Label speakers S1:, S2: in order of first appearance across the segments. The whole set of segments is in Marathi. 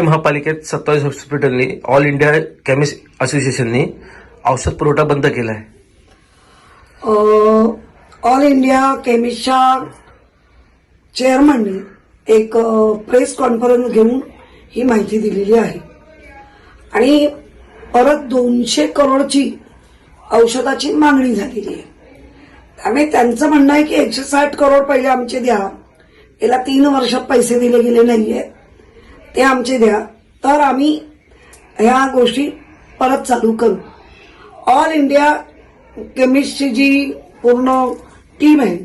S1: मुंबई महापालिकेत सत्तावीस हॉस्पिटलनी ऑल इंडिया केमिस्ट असोसिएशननी औषध पुरवठा बंद केला आहे
S2: ऑल इंडिया केमिस्टच्या चेअरमननी एक प्रेस कॉन्फरन्स घेऊन ही माहिती दिलेली आहे. आणि परत दोनशे करोडची औषधाची मागणी झालेली आहे. त्यामुळे त्यांचं म्हणणं आहे की एकशे साठ करोड पहिले आमचे द्या. याला तीन वर्षात पैसे दिले गेले नाही आहेत ते आमचे द्या. तर आम्ही ह्या गोष्टी परत चालू करू. ऑल इंडिया केमिस्टची जी पूर्ण टीम आहे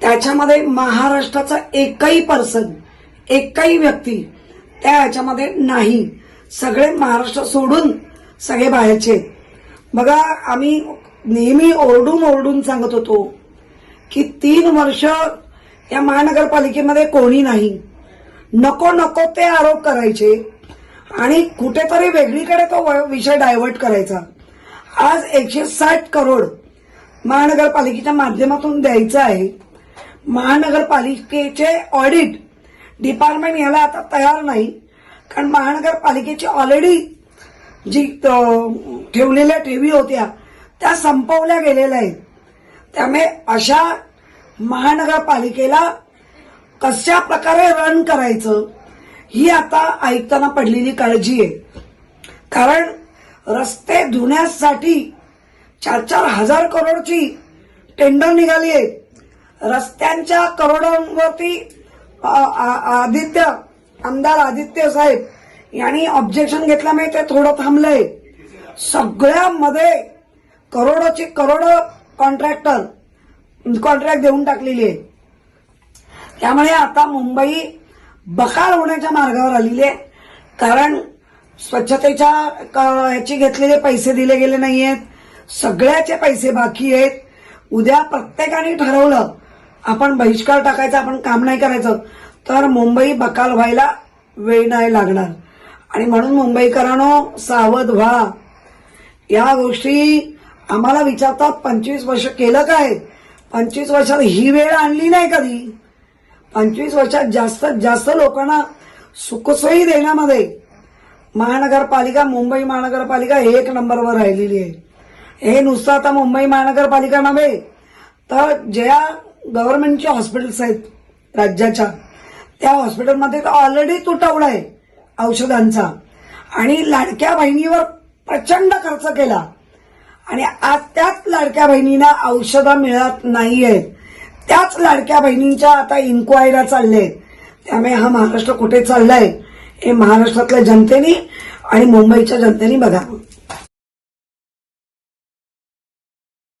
S2: त्याच्यामध्ये महाराष्ट्राचा एकही पर्सन एकही व्यक्ती त्या ह्याच्यामध्ये नाही. सगळे महाराष्ट्र सोडून सगळे बाहेरचे बघा आम्ही नेहमी ओरडून ओरडून सांगत होतो की तीन वर्ष या महानगरपालिकेमध्ये कोणी नाही. नको नको ते आरोप करायचे. आणि कुठेतरी वेगळीकडे तो व- विषय डायव्हर्ट करायचा. आज एकशे साठ करोड महानगरपालिकेच्या माध्यमातून द्यायचं आहे. महानगरपालिकेचे ऑडिट डिपार्टमेंट याला आता तयार नाही. कारण महानगरपालिकेची ऑलरेडी जी ठेवलेल्या ठेवी होत्या त्या संपवल्या गेलेल्या आहेत. त्यामुळे अशा महानगरपालिकेला कशा प्रकारे रन करायचं ही आता ऐकताना पडलेली काळजी आहे. कारण रस्ते धुण्यासाठी चार चार हजार करोडची टेंडर निघाली आहे. रस्त्यांच्या करोडांवरती आ- आदित्य आमदार आदित्य साहेब यांनी ऑब्जेक्शन घेतल्यामुळे म्हणजे ते थोडं थांबलंय. सगळ्यामध्ये करोडोची करोड कॉन्ट्रॅक्टर कॉन्ट्रॅक्ट देऊन टाकलेली आहे. त्यामुळे आता मुंबई बकाल होण्याच्या मार्गावर आलेली आहे. कारण स्वच्छतेच्या क- घेतलेले पैसे दिले गेले नाहीयेत. सगळ्याचे पैसे बाकी आहेत. उद्या प्रत्येकाने ठरवलं आपण बहिष्कार टाकायचा आपण काम नाही करायचं तर मुंबई बकाल व्हायला वेळ नाही लागणार. आणि म्हणून मुंबईकरांनो सावध व्हा. या गोष्टी आम्हाला विचारतात पंचवीस वर्ष केलं काय? पंचवीस वर्षात ही वेळ आणली नाही कधी? पंचवीस वर्षात जास्तीत जास्त लोकांना सुखसोयी देण्यामध्ये महानगरपालिका मुंबई महानगरपालिका एक नंबरवर राहिलेली आहे. हे नुसतं आता मुंबई महानगरपालिका नव्हे तर ज्या गव्हर्नमेंटचे हॉस्पिटल्स आहेत राज्याच्या त्या हॉस्पिटलमध्ये तर ऑलरेडी तुटवडा आहे औषधांचा. आणि लाडक्या बहिणीवर प्रचंड खर्च केला. आणि आज त्याच लाडक्या बहिणींना औषधं मिळत नाही आहेत त्याच लाडक्या बहिणींच्या आता इन्क्वायऱ्या चालल्या आहेत त्यामुळे हा महाराष्ट्र कुठे चाललाय? हे महाराष्ट्रातल्या जनतेने आणि मुंबईच्या जनतेने बघावं